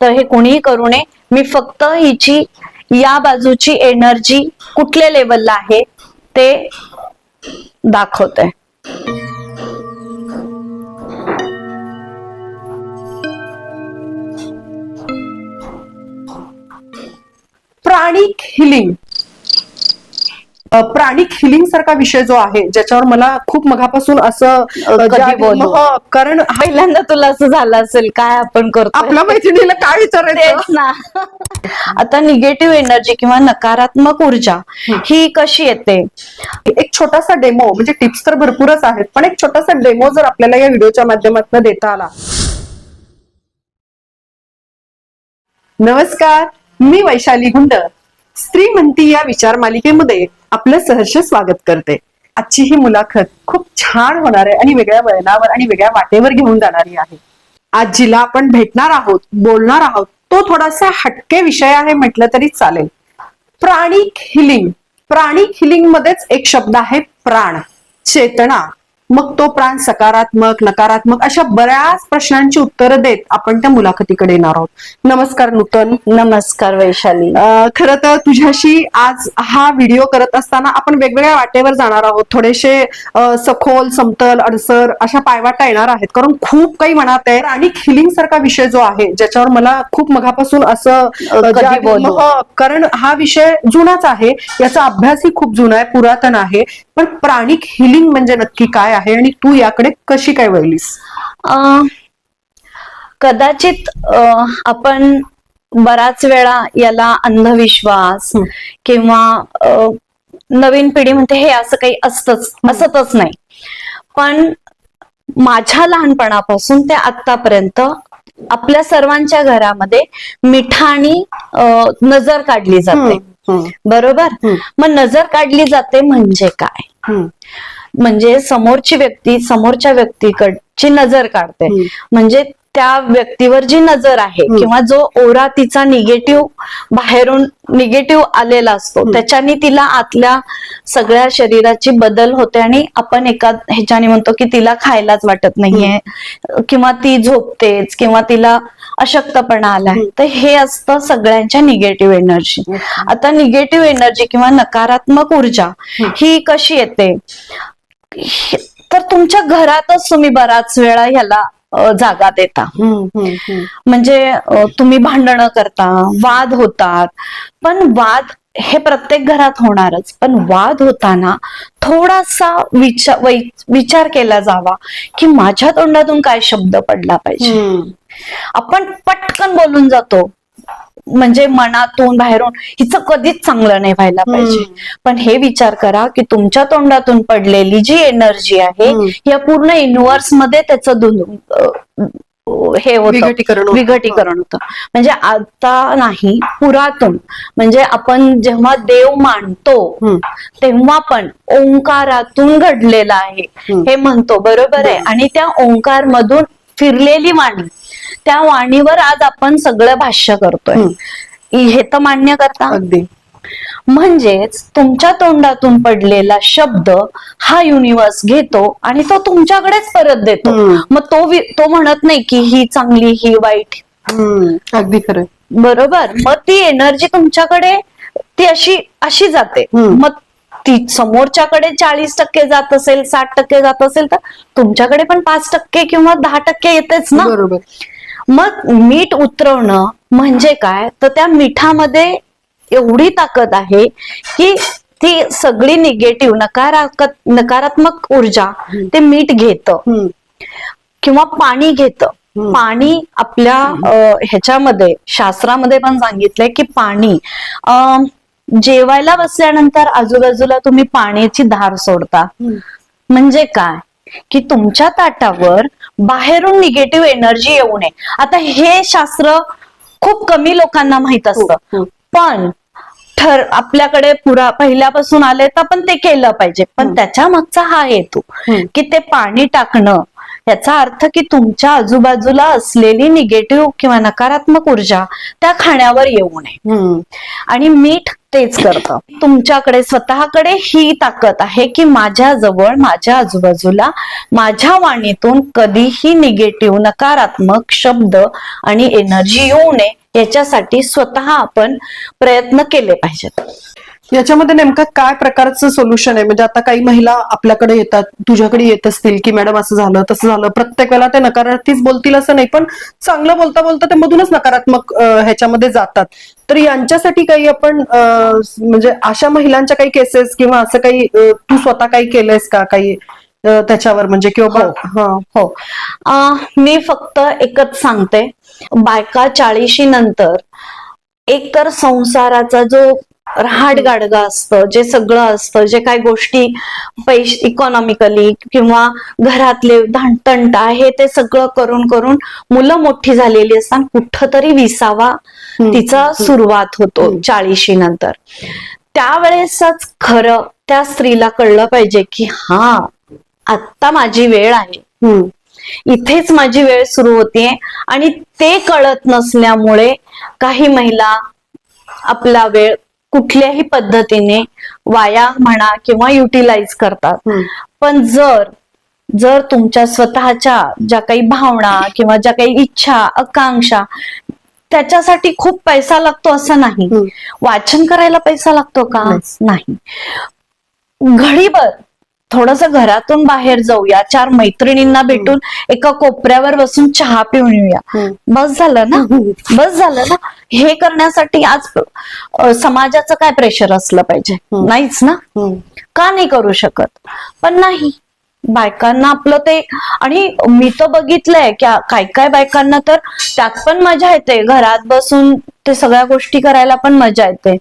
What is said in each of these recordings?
तर हे कोणीही करू नये. मी फक्त हिची या बाजूची एनर्जी कुठल्या लेवलला आहे ते दाखवते. प्राणिक हिलिंग प्राणिक हिलिंग सारखा विषय जो आहे ज्याच्यावर मला खूप मगापासून असं? हो, कारण पहिल्यांदा तुला असं झालं असेल काय आपण करतो आपल्या मैत्रिणीला काय विचारायचं? ना. आता निगेटिव्ह एनर्जी किंवा नकारात्मक ऊर्जा ही. कशी येते? एक छोटासा डेमो म्हणजे टिप्स तर भरपूरच आहेत पण एक छोटासा डेमो जर आपल्याला या व्हिडिओच्या माध्यमातून देता आला. नमस्कार मी वैशाली गुंड. स्त्री म्हणती या विचार मालिकेमध्ये आपलं सहर्ष स्वागत करते. आजची ही मुलाखत खूप छान होणार आहे आणि वेगळ्या वळणावर आणि वेगळ्या वाटेवर घेऊन जाणारी आहे. आज जिला आपण भेटणार आहोत बोलणार आहोत तो थोडासा हटके विषय आहे म्हटलं तरी चालेल. प्राणिक हिलिंग प्राणिक हिलिंग मध्येच एक शब्द आहे प्राण. चेतना. मग तो प्राण सकारात्मक नकारात्मक अशा बऱ्याच प्रश्नांची उत्तरं देत आपण त्या मुलाखतीकडे येणार आहोत. नमस्कार नूतन. नमस्कार वैशाली. खर तर तुझ्याशी आज हा व्हिडिओ करत असताना आपण वेगवेगळ्या वाटेवर जाणार आहोत. थोडेसे सखोल समतल अडसर अशा पायवाटा येणार आहेत. कारण खूप काही मनात आहे. आणि हिलिंग सारखा विषय जो आहे ज्याच्यावर मला खूप मगापासून असं कारण हा विषय जुनाच आहे. याचा अभ्यासही खूप जुना आहे पुरातन आहे. पण प्राणिक हिलिंग म्हणजे नक्की काय आहे आणि तू याकडे कशी काय वळलीस? कदाचित आपण बराच वेळा याला अंधविश्वास. किंवा नवीन पिढी म्हणते हे असं काही असतच असतच नाही. पण माझ्या लहानपणापासून ते आतापर्यंत आपल्या सर्वांच्या घरामध्ये मिठाणी नजर काढली जाते. बरोबर. मग नजर काढली जाते म्हणजे काय? म्हणजे समोरची व्यक्ती समोरच्या व्यक्तीकडची नजर काढते. म्हणजे त्या व्यक्तीवर जी नजर आहे. किंवा जो ओरा तिचा निगेटिव्ह बाहेरून निगेटिव्ह आलेला असतो. त्याच्याने तिला आतल्या सगळ्या शरीराची बदल होते आणि आपण एका ह्याच्याने म्हणतो की तिला खायलाच वाटत नाहीये. किंवा ती झोपतेच किंवा तिला अशक्तपणा आलाय. तर हे असतं सगळ्यांच्या निगेटिव्ह एनर्जी आता निगेटिव्ह एनर्जी किंवा नकारात्मक ऊर्जा ही कशी येते? तुमच्या घरातच तुम्ही बराच वेळा ह्याला जागा देता. म्हणजे तुम्ही भांडणं करता वाद होतात. पण वाद हे प्रत्येक घरात होणारच. पण वाद होताना थोडासा विचार विचार केला जावा की माझ्या तोंडातून काय शब्द पडला पाहिजे. आपण पटकन बोलून जातो. म्हणजे मनातून बाहेरून हिचं कधीच चांगलं नाही व्हायला पाहिजे. पण हे विचार करा की तुमच्या तोंडातून पडलेली जी एनर्जी आहे. या पूर्ण युनिव्हर्समध्ये त्याचं हे होतं विघटीकरण होतं. विघटीकरण होतं म्हणजे आता नाही पुरातून म्हणजे आपण जेव्हा देव मानतो. तेव्हा पण ओंकारातून घडलेला आहे. हे म्हणतो बरोबर आहे आणि त्या ओंकार मधून फिरलेली वाणी त्या वाणीवर आज आपण सगळं भाष्य करतोय. हे. तर मान्य करता. अगदी. म्हणजेच तुमच्या तोंडातून पडलेला शब्द हा युनिव्हर्स घेतो आणि तो तुमच्याकडेच परत देतो. मग तो तो म्हणत नाही की ही चांगली ही वाईट. अगदी खरं. बरोबर. मग ती एनर्जी तुमच्याकडे ती अशी अशी जाते. मग ती समोरच्याकडे चाळीस टक्के जात असेल साठ टक्के जात असेल तर तुमच्याकडे पण पाच टक्के किंवा दहा टक्के येतेच ना? बरोबर. मग मीठ उतरवणं म्हणजे काय? तर त्या मिठामध्ये एवढी ताकद आहे की ती सगळी निगेटिव्ह नकारात्मक नकारात्मक ऊर्जा ते मीठ घेतं. किंवा पाणी घेतं. पाणी आपल्या ह्याच्यामध्ये शास्त्रामध्ये पण सांगितलंय की पाणी अं, जेवायला बसल्यानंतर आजूबाजूला तुम्ही पाण्याची धार सोडता. म्हणजे काय? की तुमच्या ताटावर बाहेरून निगेटिव्ह एनर्जी येऊ नये आता हे शास्त्र खूप कमी लोकांना माहीत हो, असतं हो. पण ठर आपल्याकडे पुरा पहिल्यापासून आले तर पण ते केलं पाहिजे पण. त्याच्या मागचा हा हेतू. की ते पाणी टाकणं याचा अर्थ की तुमच्या आजूबाजूला असलेली निगेटिव्ह किंवा नकारात्मक ऊर्जा त्या खाण्यावर येऊ नये. आणि मीठ तेच करतं. तुमच्याकडे स्वतःकडे ही ताकद आहे की माझ्या जवळ माझ्या आजूबाजूला माझ्या वाणीतून कधीही निगेटिव्ह नकारात्मक शब्द आणि एनर्जी येऊ नये याच्यासाठी स्वतः आपण प्रयत्न केले पाहिजेत. याच्यामध्ये नेमकं काय प्रकारचं सोल्युशन आहे? म्हणजे आता काही महिला आपल्याकडे येतात तुझ्याकडे येत असतील की मॅडम असं झालं तसं झालं. प्रत्येक वेळेला ते नकारार्थीच बोलतील असं नाही पण चांगलं बोलता बोलता ते मधूनच नकारात्मक ह्याच्यामध्ये जातात. तर यांच्यासाठी काही आपण म्हणजे अशा महिलांच्या काही केसेस किंवा असं काही तू स्वतः काही केलंयस का? काही त्याच्यावर म्हणजे किंवा हा. हो मी फक्त एकच सांगते. बायका चाळीशी नंतर एक तर संसाराचा जो रहाट गाडगा असतं जे सगळं असतं जे काही गोष्टी पैसे इकॉनॉमिकली किंवा घरातले भांडतंट आहे ते सगळं करून करून मुलं मोठी झालेली असतात कुठंतरी विसावा तिचा सुरुवात होतो चाळीशी नंतर. त्यावेळेसच खरं त्या स्त्रीला कळलं पाहिजे की हा आत्ता माझी वेळ आहे. इथेच माझी वेळ सुरू होतीये आणि ते कळत नसल्यामुळे काही महिला आपला वेळ कुठल्याही पद्धतीने वाया म्हणा किंवा युटिलाइज करतात. पण जर जर तुमच्या स्वतःच्या ज्या काही भावना किंवा ज्या काही इच्छा आकांक्षा त्याच्यासाठी खूप पैसा लागतो असं नाही. वाचन करायला पैसा लागतो का नाही. नाही घडीभर थोडस घरातून बाहेर जाऊया चार मैत्रिणींना भेटून एका कोपऱ्यावर बसून चहा पिऊन येऊया. बस झालं ना? बस झालं ना? हे करण्यासाठी आज समाजाचं काय प्रेशर असलं पाहिजे. नाहीच ना. का नाही करू शकत? पण नाही. बायकांना आपलं ते आणि मी तर बघितलंय की काय काय बायकांना तर त्यात पण मजा येते. घरात बसून ते सगळ्या गोष्टी करायला पण मजा येते.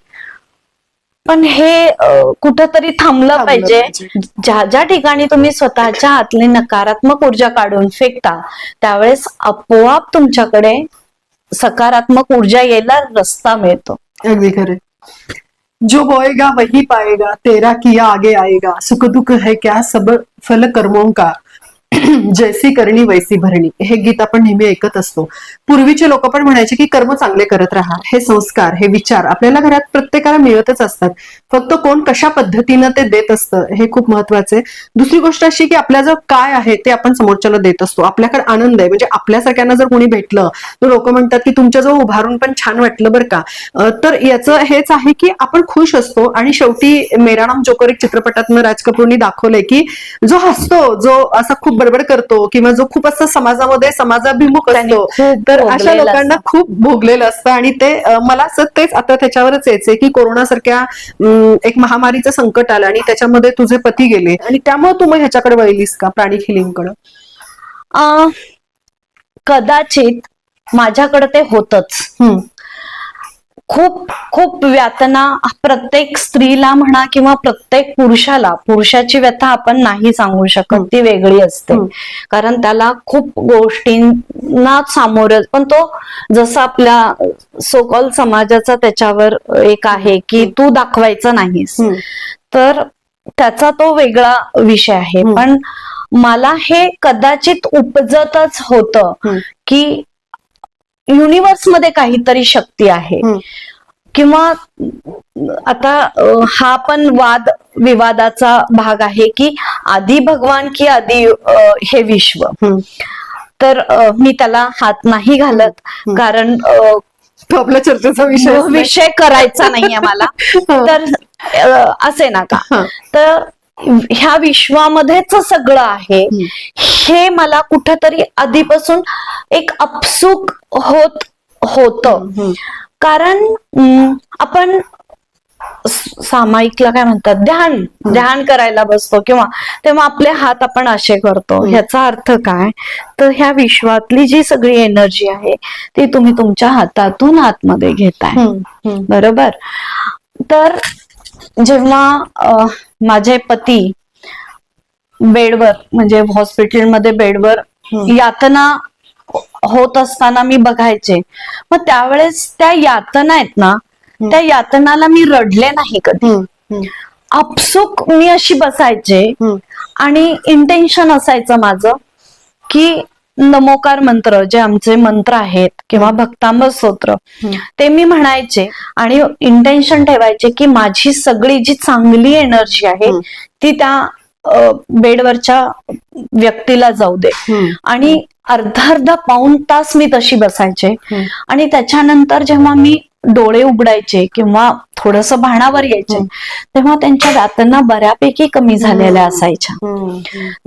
पण हे कुठंतरी थांबलं पाहिजे. ज्या ज्या ठिकाणी तुम्ही स्वतःच्या हातली नकारात्मक ऊर्जा काढून फेकता त्यावेळेस आपोआप तुमच्याकडे सकारात्मक ऊर्जा यायला रस्ता मिळतो. अगदी खरे जो बोएगा वही पाएगा तेरा किया आगे आएगा. सुख दुख है क्या? सब फल कर्मों का? जैसी करणी वैसी भरणी. हे गीत आपण नेहमी ऐकत असतो. पूर्वीचे लोक पण म्हणायचे की कर्म चांगले करत राहा. हे संस्कार हे विचार आपल्याला घरात प्रत्येकाला मिळतच असतात. फक्त कोण कशा पद्धतीनं ते देत असतं हे खूप महत्वाचं आहे. दुसरी गोष्ट अशी की आपल्याजवळ काय आहे ते आपण समोरच्याला देत असतो. आपल्याकडे आनंद आहे. म्हणजे आपल्यासारख्यांना जर कोणी भेटलं तर लोक म्हणतात की तुमच्याजवळ उभारून पण छान वाटलं बरं का. तर याचं हेच आहे की आपण खुश असतो. आणि शेवटी मेरा नाम जोकर एक चित्रपटातनं राज कपूरनी दाखवलंय की जो हसतो जो असा खूप बडबड करतो किंवा जो खूप असं समाजामध्ये समाजाभिमुख असतो तर अशा लोकांना. खूप भोगलेलं असतं आणि ते मला असं तेच आता त्याच्यावरच यायचंय की कोरोनासारख्या एक महामारीचं संकट आलं आणि त्याच्यामध्ये तुझे पती गेले आणि त्यामुळे तू मग ह्याच्याकडे वळलीस का प्राणी फिलिंगकडे अ, कदाचित माझ्याकडे ते होतच. खूप खूप व्यातना प्रत्येक स्त्रीला म्हणा किंवा प्रत्येक पुरुषाला पुरुषाची व्यथा आपण नाही सांगू शकत ती वेगळी असते. कारण त्याला खूप गोष्टींना सामोरं पण तो जसा आपल्या सोकॉल समाजाचा त्याच्यावर एक आहे की तू दाखवायचं नाहीस तर त्याचा तो वेगळा विषय आहे. पण मला हे कदाचित उपजतच होतं. की युनिव्हर्समध्ये काहीतरी शक्ती आहे. किंवा आता हा पण वाद विवादाचा भाग आहे की आधी भगवान की आधी हे विश्व. तर मी त्याला हात नाही घालत. कारण आपल्या चर्चेचा विषय विषय करायचा नाहीये मला तर असे ना का. तर ह्या विश्वामध्येच सगळं आहे. हे मला कुठंतरी आधीपासून एक अपसूक होत होत. कारण आपण सामायिकला काय म्हणतात? ध्यान ध्यान करायला बसतो किंवा तेव्हा आपले हात आपण असे करतो. ह्याचा अर्थ काय? तर ह्या विश्वातली जी सगळी एनर्जी आहे ती तुम्ही तुमच्या हातातून आतमध्ये घेताय. बरोबर? तर जेव्हा माझे पती बेडवर म्हणजे हॉस्पिटलमध्ये बेडवर. यातना होत असताना मी बघायचे. मग त्यावेळेस त्या यातना आहेत ना त्या यातनाला मी रडले नाही कधी. आपसुक मी अशी बसायचे आणि इंटेन्शन असायचं माझं की नमोकार मंत्र जे आमचे मंत्र आहेत किंवा भक्तांब स्तोत्र ते मी म्हणायचे आणि इंटेन्शन ठेवायचे की माझी सगळी जी चांगली एनर्जी आहे. ती त्या बेडवरच्या व्यक्तीला जाऊ दे. आणि अर्धा अर्धा पाऊण तास मी तशी बसायचे. आणि त्याच्यानंतर जेव्हा मी डोळे उघडायचे किंवा थोडस भाणावर यायचे. तेव्हा त्यांच्या दातांना बऱ्यापैकी कमी झालेल्या असायच्या.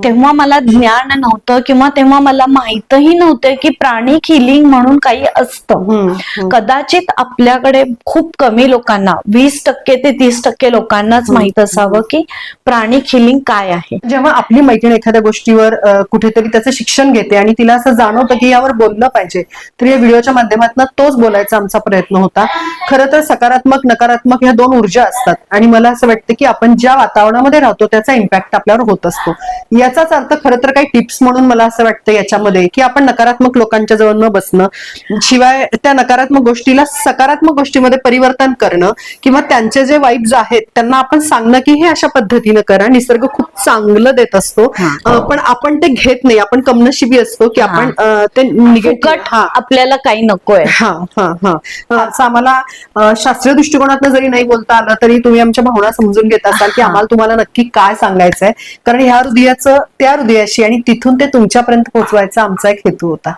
तेव्हा मला ज्ञान नव्हतं किंवा तेव्हा मला माहीतही नव्हतं की प्राणिक हिलिंग म्हणून काही असतं. कदाचित आपल्याकडे खूप कमी लोकांना वीस टक्के ते तीस टक्के लोकांनाच माहीत असावं की प्राणिक हिलिंग काय आहे. जेव्हा आपली मैत्रीण एखाद्या गोष्टीवर कुठेतरी त्याचं शिक्षण घेते आणि तिला असं जाणवतं की यावर बोललं पाहिजे तर या व्हिडिओच्या माध्यमातून तोच बोलायचा आमचा प्रयत्न होता. खरं तर सकारात्मक नकारात्मक ह्या दोन ऊर्जा असतात. आणि मला असं वाटतं की आपण ज्या वातावरणामध्ये राहतो त्याचा इम्पॅक्ट आपल्यावर होत असतो. याचाच अर्थ खरं तर काही टिप्स म्हणून मला असं वाटतं याच्यामध्ये की आपण नकारात्मक लोकांच्या जवळ न बसणं शिवाय त्या नकारात्मक गोष्टीला सकारात्मक गोष्टीमध्ये परिवर्तन करणं किंवा त्यांचे जे वाईब्स आहेत त्यांना आपण सांगणं की हे अशा पद्धतीनं करा. निसर्ग खूप चांगलं देत असतो. पण आपण ते घेत नाही. आपण कमनशिबी असतो की आपण ते निगेटिव्ह आपल्याला काही नकोय. हा हा हा. असं आम्हाला शास्त्रीय दृष्टिकोनातनं जरी नाही बोलता आलं तरी तुम्ही आमच्या भावना समजून घेत असाल की. आम्हाला तुम्हाला नक्की काय सांगायचंय. कारण ह्या हृदयाचं त्या हृदयाशी आणि तिथून ते तुमच्यापर्यंत पोहोचवायचा आमचा एक हेतू होता.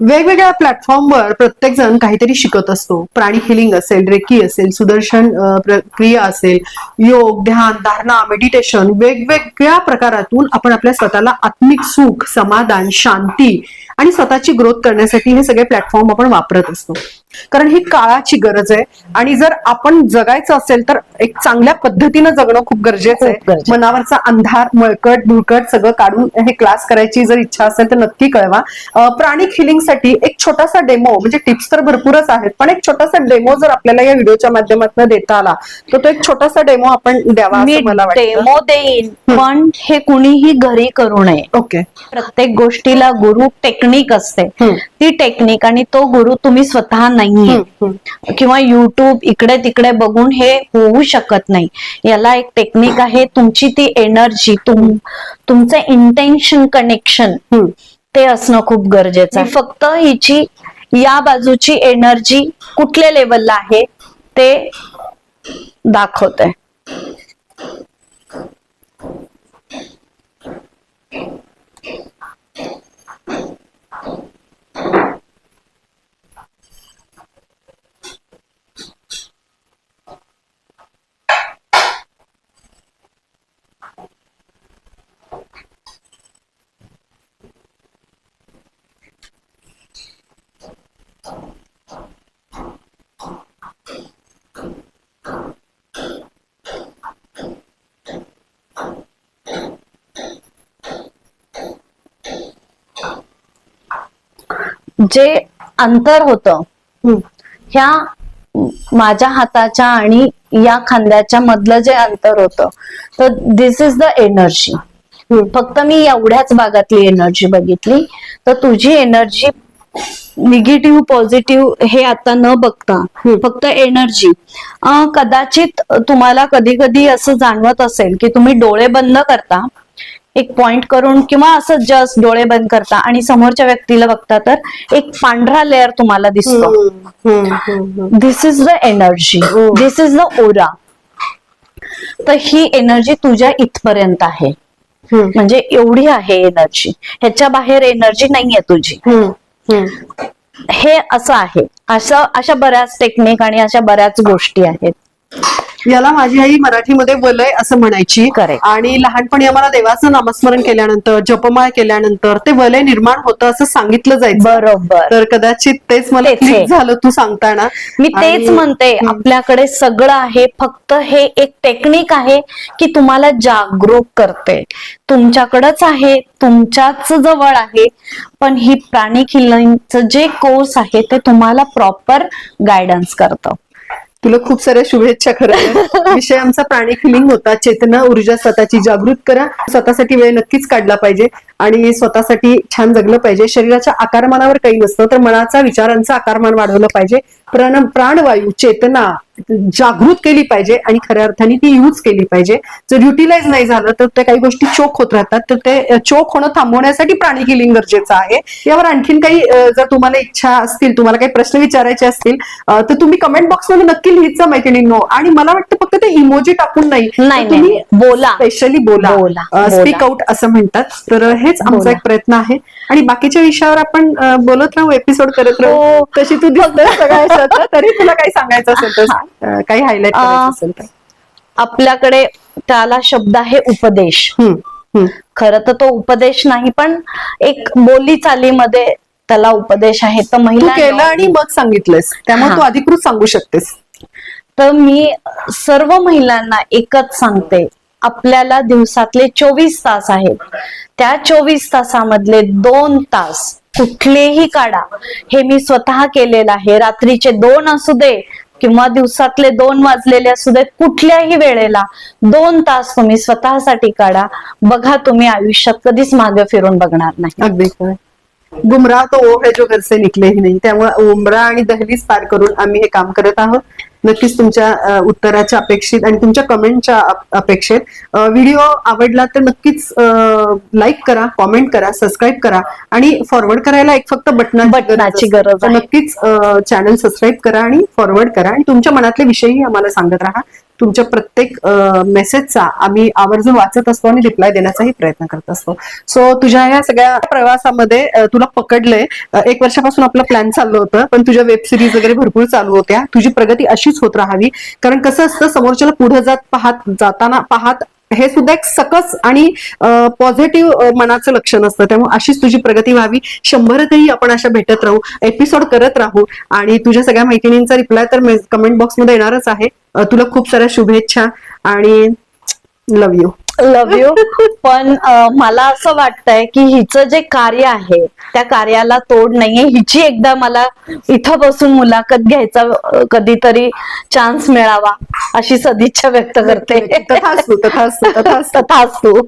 वेगवेगळ्या प्लॅटफॉर्मवर प्रत्येक जण काहीतरी शिकत असतो. प्राणी हिलिंग असेल रेकी असेल सुदर्शन प्रक्रिया असेल योग ध्यान धारणा मेडिटेशन वेगवेगळ्या प्रकारातून आपण आपल्या स्वतःला आत्मिक सुख समाधान शांती आणि स्वतःची ग्रोथ करण्यासाठी हे सगळे प्लॅटफॉर्म आपण वापरत असतो. कारण ही काळाची गरज आहे. आणि जर आपण जगायचं असेल तर एक चांगल्या पद्धतीनं जगणं खूप गरजेचं आहे. मनावरचा अंधार मळकट धुळकट सगळं काढून हे क्लास करायची जर इच्छा असेल तर नक्की कळवा. प्राणिक हिलिंगसाठी एक छोटासा डेमो म्हणजे टिप्स तर भरपूरच आहेत पण एक छोटासा डेमो जर आपल्याला या व्हिडिओच्या माध्यमातून देता आला तर तो एक छोटासा डेमो आपण द्यावा मला डेमो देईन पण हे कुणीही घरी करू नये. ओके. प्रत्येक गोष्टीला गुरु टेक्निक असते. ती टेक्निक आणि तो गुरु तुम्ही स्वतः नाहीये. किंवा युट्यूब इकडे तिकडे बघून हे होऊ शकत नाही याला एक टेक्निक आहे तुमची ती एनर्जी तुम तुमचं इंटेन्शन कनेक्शन. ते असणं खूप गरजेचं आहे फक्त हिची या बाजूची एनर्जी कुठल्या लेवलला आहे ते दाखवत आहे जे अंतर होतं. ह्या माझ्या हाताच्या आणि या खांद्याच्या मधलं जे अंतर होतं तर दिस इज द एनर्जी. फक्त मी एवढ्याच भागातली एनर्जी बघितली तर तुझी एनर्जी निगेटिव्ह पॉझिटिव्ह हे आता न बघता. फक्त एनर्जी कदाचित तुम्हाला कधी कधी असं जाणवत असेल की तुम्ही डोळे बंद करता एक पॉइंट करून किंवा असं जस्ट डोळे बंद करता आणि समोरच्या व्यक्तीला बघता तर एक पांढरा लेअर तुम्हाला दिसतो. This is the energy. This is the aura तर ही एनर्जी तुझ्या इथपर्यंत आहे. म्हणजे एवढी आहे एनर्जी ह्याच्या बाहेर एनर्जी नाहीये तुझी. हे असं आहे असं अशा बऱ्याच टेक्निक आणि अशा बऱ्याच गोष्टी आहेत याला माझी आई मराठीमध्ये वलय असं म्हणायची. आणि लहानपणी आम्हाला देवाचं नामस्मरण केल्यानंतर जपमाळ केल्यानंतर ते वलय निर्माण होतं असं सांगितलं जायचं. बरोबर. तर कदाचित तेच मला. झालं तू सांगताना मी तेच म्हणते आपल्याकडे सगळं आहे फक्त हे एक टेक्निक आहे की तुम्हाला जागरूक करते. तुमच्याकडेच आहे तुमच्याच जवळ आहे पण ही प्राणिक हिलिंगचं जे कोर्स आहे ते तुम्हाला प्रॉपर गायडन्स करतं. तुला खूप साऱ्या शुभेच्छा खरं विषय आमचा प्राणी फिलिंग होता. चेतना ऊर्जा स्वतःची जागृत करा. स्वतःसाठी वेळ नक्कीच काढला पाहिजे आणि स्वतःसाठी छान जगलं पाहिजे. शरीराच्या आकारमानावर काही नसतं तर मनाचा विचारांचं आकारमान वाढवलं पाहिजे. प्राण प्राणवायू चेतना जागृत केली पाहिजे आणि खऱ्या अर्थाने ती यूज केली पाहिजे. जर युटिलाइज नाही झालं तर त्या काही गोष्टी चोक होत राहतात. तर ते चोक होणं थांबवण्यासाठी प्राणी किलिंग गरजेचं आहे. यावर आणखीन काही जर तुम्हाला इच्छा असतील तुम्हाला काही प्रश्न विचारायचे असतील तर तुम्ही कमेंट बॉक्समध्ये नक्की लिहित जा मैत्रिणींनो आणि मला वाटतं फक्त ते इमोजी टाकून नाही. तुम्ही. बोला. स्पेशली बोला. स्पीक. आउट असं म्हणतात. तर हेच आमचा. एक प्रयत्न आहे. आणि बाकीच्या विषयावर आपण बोलत राहू एपिसोड करत राहू. हो. तशी तू दिसतोय सगळ्या ह्याच्यात, तरी तुला काही सांगायचं असेल तर. अ, काही करायचं अ, असेल तर. आपल्याकडे त्याला शब्द आहे उपदेश. हम्म, हम्म. खरं तर तो उपदेश नाही पण एक बोली चालीमध्ये त्याला उपदेश आहे. तर तू महिला केलं आणि मग सांगितलंस त्यामुळे हा. तू अधिकृत सांगू शकतेस. तर मी सर्व महिलांना एकच सांगते. आपल्याला दिवसातले चोवीस तास आहेत. त्या चोवीस तासामधले दोन तास कुठलेही काढा. हे मी स्वतः केलेलं आहे. रात्रीचे दोन असू दे किंवा दिवसातले दोन वाजलेले असू देत कुठल्याही वेळेला दोन तास तुम्ही स्वतःसाठी काढा. बघा तुम्ही आयुष्यात कधीच मागे फिरून बघणार नाही. अगदी खरं. गुमराह तो ओ है जो घर से निकले ही नाही. त्यामुळे उमरा आणि दहलीज पार करून आम्ही हे काम करत आहोत. नक्कीच तुमच्या उत्तराच्या अपेक्षित आणि तुमच्या कमेंटच्या अप- अपेक्षित व्हिडिओ आवडला तर नक्कीच लाईक करा कॉमेंट करा सबस्क्राईब करा आणि फॉरवर्ड करायला एक फक्त बटनाची. गरज. नक्कीच चॅनल सबस्क्राईब करा आणि फॉरवर्ड करा आणि तुमच्या मनातले विषयही आम्हाला सांगत राहा तुमच्या प्रत्येक मेसेजचा आम्ही आवर्जून वाचत असतो आणि रिप्लाय देण्याचाही प्रयत्न करत असतो. सो तुझ्या या सगळ्या प्रवासामध्ये तुला पकडलंय. एक वर्षापासून आपलं प्लॅन चाललं होतं पण तुझ्या वेब सिरीज वगैरे भरपूर चालू होत्या. तुझी प्रगती अशीच होत राहावी. कारण कसं असतं समोरच्याला पुढे जात पाहत जाताना पाहत हे सुद्धा एक सकस आणि पॉझिटिव्ह मनाचं लक्षण असतं. त्यामुळे अशीच तुझी प्रगती व्हावी. शंभरतही आपण अशा भेटत राहू एपिसोड करत राहू. आणि तुझ्या सगळ्या मैत्रिणींचा रिप्लाय तर कमेंट बॉक्समध्ये येणारच आहे. तुला खूप साऱ्या शुभेच्छा आणि लव यू लव्ह यू पण मला असं वाटतंय की हिचं जे कार्य आहे त्या कार्याला तोड नाहीये. हिची एकदा मला इथं बसून मुलाखत घ्यायचा कधीतरी चान्स मिळावा अशी सदिच्छा व्यक्त करते. तथास्तु तथास्तु. तथास्तू.